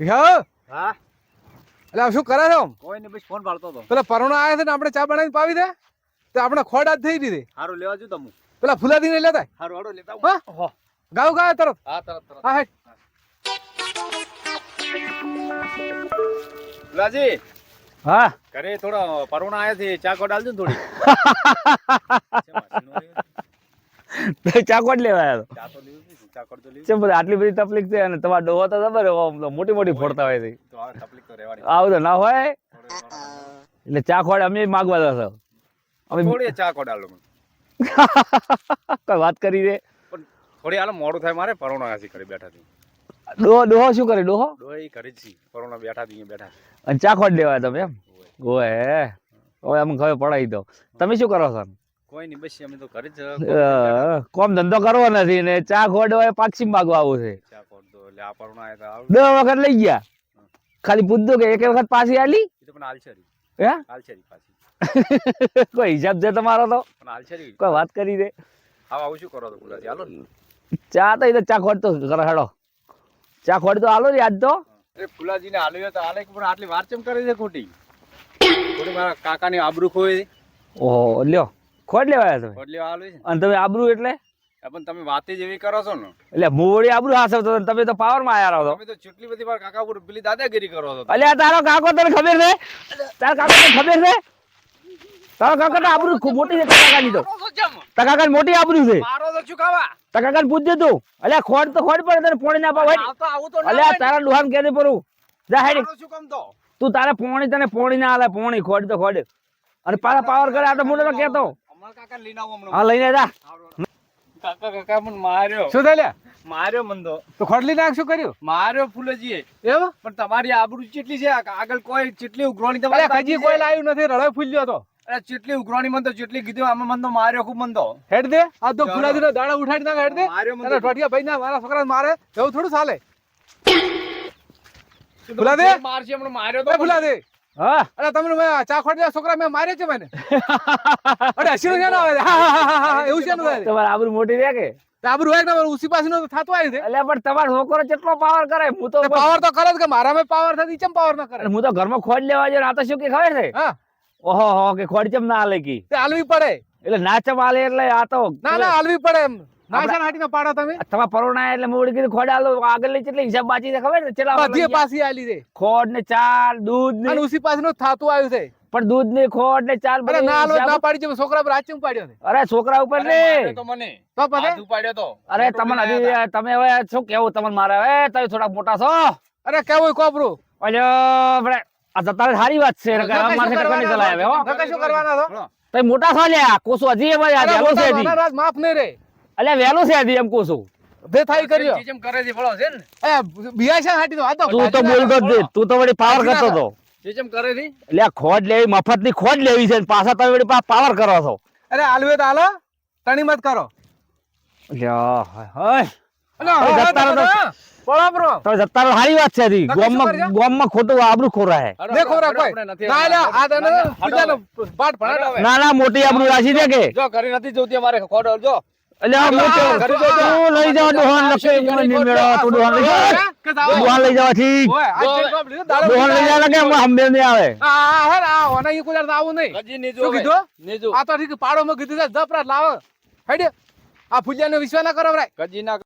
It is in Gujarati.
હા. એટલે શું કરે છે આમ? કોઈ નહીં ફોન પાડતો હતો. પેલા પરોણા આવ્યા છે ને આપણે ચા બનાવીને પાવી દે. તો આપણે ખોડ આજ થઈ દીધી સારું લેવા જો તમે. પેલા ફુલાદીને લેતા સારું હાડો લેતા હા? ગાવ ગાય તરત હા તરત તરત હા હેઠ. ફુલાજી. હા. ઘરે થોડા પરોણા આવ્યા છે ચા કોડ આલજો ને થોડી. આવ્યા ચા તો લેવા લેવું છે બધા આટલી બધી તકલીફ છે અને તમારા ડોહો તો ખબર મોટી મોટી ફોડતા હોય છે. આવું તો ના હોય? એટલે ચા એટલે અમે માગવા જશો. અમે થોડી ચા કોટ આલો. કોઈ વાત કરી દે થોડી હાલો મોડું થાય મારે પરોણો આસી કરી બેઠા છે ડોહો ડોહો શું કરે ડોહો? ડોહો એ જ છે પરોણો બેઠા છે બેઠા. અને ચાખોડ લેવા આવ્યા તમે એમ? ઓય. હવે અમે ખબર પડાવી દો. તમે શું કરો છો? કોઈ નહીં બસ અમે તો ઘરે જ કોમ ધંધો કરવો નથી ને ચા ખોડ એ પાક્ષી માગવા આવું છે. ચા તો એટલે આ પરોણા આયા તો આવું દસ વખત લઈ ગયા. ખાલી પૂછતું કે એક વખત પાછી આલી? તો પણ આલસરી. હે? આલસરી પાછી. કોઈ હિસાબ છે તમારો તો? પણ આલસરી. કોઈ વાત કરી દે. આવ આવું શું કરો તો બોલા હાલો ચા તો એ તો ચા ખોડતો તો હેડો ચા ખોડતો હાલો ને આજ તો. અરે ફુલાજીને હાલ્યો તો હાલે પણ આટલી વાર ચમ કરે છે ખોટી. ખોટી મારા કાકાની આબરૂ ખોય ઓહો લ્યો. ખોડ લેવા આવ્યા તમે લેવા હાલ છે અને તમે આબરૂ એટલે? પણ તમે વાતે જ એવી કરો છો ને. એટલે મૂવડી આબરૂ હાસવતો તમે તો પાવરમાં આયા રહો તમે તો ચૂંટણી બધી વાર કાકા ઉપર પેલી દાદાગીરી કરો છો. અલ્યા તારો કાકો તને ખબર છે? તારો કાકો તને ખબર છે? તારો કાકો તો આબરૂ ખૂબ મોટી છે કાકા ની તો. કાકાની મોટી આબરૂ છે. મારો તો ચુકાવા કાકાને પૂછજે તું. અલ્યા ખોડ તો ખોડ પડે તને પોણી ના પાવ આવતો આવું અલ્યા. તારા લુહાન કે પરું જા હેડી. શું કામ તો? તું તારે પોણી તને પોણી ના આલે પોણી ખોડ તો ખોડ અને પાછા પાવર કરે આ તો મોટો તો કેતો હા લઈને જા. કાકા કાકા મને માર્યો. શું થાય માર્યો મન તો તો ખોડલી નાખ શું કર્યું? માર્યો ફૂલજીએ. એમ પણ તમારી આબરૂ કેટલી છે? આગળ કોઈ કેટલી ઉઘરાણી અરે તમારી કજી કોઈ લાવ્યું નથી રળો ફૂલ્યો તો અરે કેટલી ઉઘરાણી મન તો જેટલી કીધું આમાં મન તો માર્યો ખૂબ મન તો હેડ દે. આ તો ફુલાદી ના દાડા ઉઠાડી નાખ હેડ દે. માર્યો મને અને ભાઈ ના મારા છોકરા મારે. એવું થોડું ચાલે. ફુલાદી? મારશે? હમણાં માર્યો એ તો ફુલાદી હા. અરે તમને મેં ચા ખોડ છોકરા મેં માર્યો છે મને. અરે હસી છે ને આવે એવું છે ને તમારે આબરૂ મોટી છે કે? આબરૂ હોય ને ઉસી પાસે નું થતું આવી છે. અલ્યા પણ તમારો છોકરો કેટલો પાવર કરે? હું તો પાવર તો કરે જ મારા મેં પાવર થતી ચમ પાવર ના કરે? હું તો ઘરમાં ખોડ લેવા જઈને આ તો શું કે ખબર છે? હા. ઓહો હો કે ખોડ ચમ ના આલે કી? તે હાલવી પડે. એટલે ના ચમ આલે એટલે આ તો ના ના હાલવી પડે એમ. ના હાટી ના પાડો તમે? તમારા પરોણા એટલે મોડી કીધું ખોડ આલો આગળ લઈ કેટલી હિસાબ બાકી છે ખબર છે કેટલા બધી લઈ આલી દે ખોડ ને ચાર દૂધ ને અને ઉસી પાસે નું થતું આવ્યું છે. પણ દૂધની ખોટ ને ચાલ અરે ના હાલવા ના પાડી છોકરા પર આચું પાડ્યો અરે છોકરા ઉપર અરે ને તો મને. તો પછી? હાથ ઉપાડ્યો તો. અરે તમને હજી તમે હવે શું કેવું તમને મારે હવે? તમે થોડા મોટા છો? અરે કેવું કોપરું અલ્યો આપણે આ સારી વાત છે. નકા ટકા નહીં ચલાવે હો. શું કરવાના છો? તમે મોટા છો લ્યા કોસો હજી છે હજી. માફ નહીં રે. અલ્યા વહેલું છે હજી એમ કોસો બે થાઈ કર્યો. જેમ કરે છે ફળો છે ને. એ બિયા છે હાટી તો આ તો તું તો બોલતો જ નહીં. તું તો વળી પાવર કરતો તો જેમ કરે છે. એટલે આ લેવી મફતની ખોડ લેવી છે ને પાછા તમે વળી પાવર કરો છો. અરે આલવે તો આલો તણી મત કરો. અલ્યા, હાય, તો- સારી વાત છે શું ગોમમાં? ગોમમાં ખોટું આબરૂ ખોરા હે દેખો રા કોઈ ના લ્યા આ તને ના, ના, પૂજાનો પાઠ ભણાડો ના ના મોટી આબરૂ રાશી છે કે. જો કરી નથી જોતી અમારે ખોડો જો. મોટો. તું લઈ લખે મને તું લઈ લઈ જે લઈ લાગે આવે. આ આ હે આ ઓના ઈ કુલાર આવું નહીં. ગજી નહીં શું જો કીધું? નહીં આ તો ઠીક પાડો માં કીધું છે લાવ લાવો. આ આ ફૂલિયાનો વિશ્વાસ ના કરો ભાઈ ગજી ના